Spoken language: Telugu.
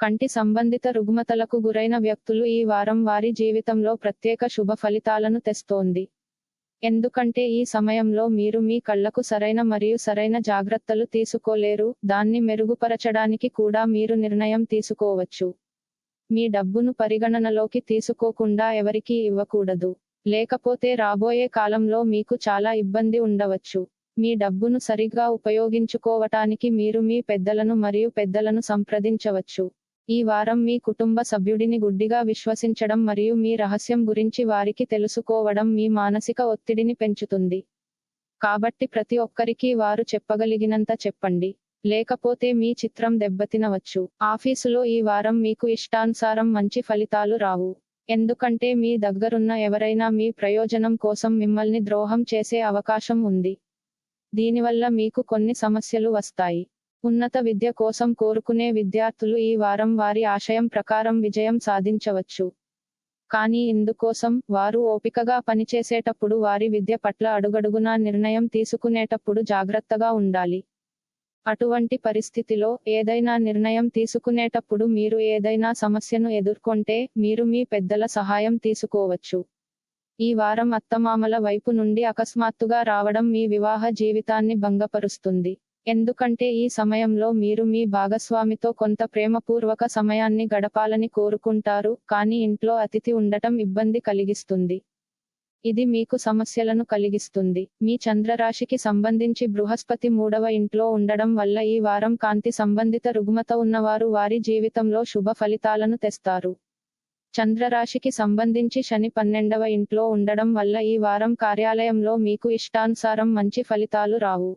కంటి సంబంధిత రుగ్మతలకు గురైన వ్యక్తులు ఈ వారం వారి జీవితంలో ప్రత్యేక శుభ ఫలితాలను తెస్తోంది. ఎందుకంటే ఈ సమయంలో మీరు మీ కళ్ళకు సరైన మరియు సరైన జాగ్రత్తలు తీసుకోలేరు దాన్ని మెరుగుపరచడానికి కూడా మీరు నిర్ణయం తీసుకోవచ్చు. మీ డబ్బును పరిగణనలోకి తీసుకోకుండా ఎవరికీ ఇవ్వకూడదు. లేకపోతే రాబోయే కాలంలో మీకు చాలా ఇబ్బంది ఉండవచ్చు. మీ డబ్బును సరిగ్గా ఉపయోగించుకోవటానికి మీరు మీ పెద్దలను మరియు పెద్దలను సంప్రదించవచ్చు. ఈ వారం మీ కుటుంబ సభ్యుడిని గుడ్డిగా విశ్వసించడం మరియు మీ రహస్యం గురించి వారికి తెలుసుకోవడం మీ మానసిక ఒత్తిడిని పెంచుతుంది. కాబట్టి ప్రతి ఒక్కరికి వారు చెప్పగలిగినంత చెప్పండి. లేకపోతే మీ చిత్రం దెబ్బతినవచ్చు. ఆఫీసులో ఈ వారం మీకు ఇష్టానుసారం మంచి ఫలితాలు రావు. ఎందుకంటే మీ దగ్గరున్న ఎవరైనా మీ ప్రయోజనం కోసం మిమ్మల్ని ద్రోహం చేసే అవకాశం ఉంది. దీనివల్ల మీకు కొన్ని సమస్యలు వస్తాయి. ఉన్నత విద్య కోసం కోరుకునే విద్యార్థులు ఈ వారం వారి ఆశయం ప్రకారం విజయం సాధించవచ్చు. కానీ ఇందుకోసం వారు ఓపికగా పనిచేసేటప్పుడు వారి విద్య పట్ల అడుగడుగునా నిర్ణయం తీసుకునేటప్పుడు జాగ్రత్తగా ఉండాలి. అటువంటి పరిస్థితిలో ఏదైనా నిర్ణయం తీసుకునేటప్పుడు మీరు ఏదైనా సమస్యను ఎదుర్కొంటే మీరు మీ పెద్దల సహాయం తీసుకోవచ్చు. ఈ వారం అత్తమామల వైపు నుండి అకస్మాత్తుగా రావడం మీ వివాహ జీవితాన్ని భంగపరుస్తుంది. ఎందుకంటే ఈ సమయంలో మీరు మీ భాగస్వామితో కొంత ప్రేమపూర్వక సమయాన్ని గడపాలని కోరుకుంటారు కానీ ఇంట్లో అతిథి ఉండటం ఇబ్బంది కలిగిస్తుంది. ఇది మీకు సమస్యలను కలిగిస్తుంది. మీ చంద్రరాశికి సంబంధించి బృహస్పతి మూడవ ఇంట్లో ఉండడం వల్ల ఈ వారం కాంతి సంబంధిత రుగ్మత ఉన్నవారు వారి జీవితంలో శుభ ఫలితాలను తెస్తారు. చంద్రరాశికి సంబంధించి శని పన్నెండవ ఇంట్లో ఉండడం వల్ల ఈ వారం కార్యాలయంలో మీకు ఇష్టానుసారం మంచి ఫలితాలు రావు.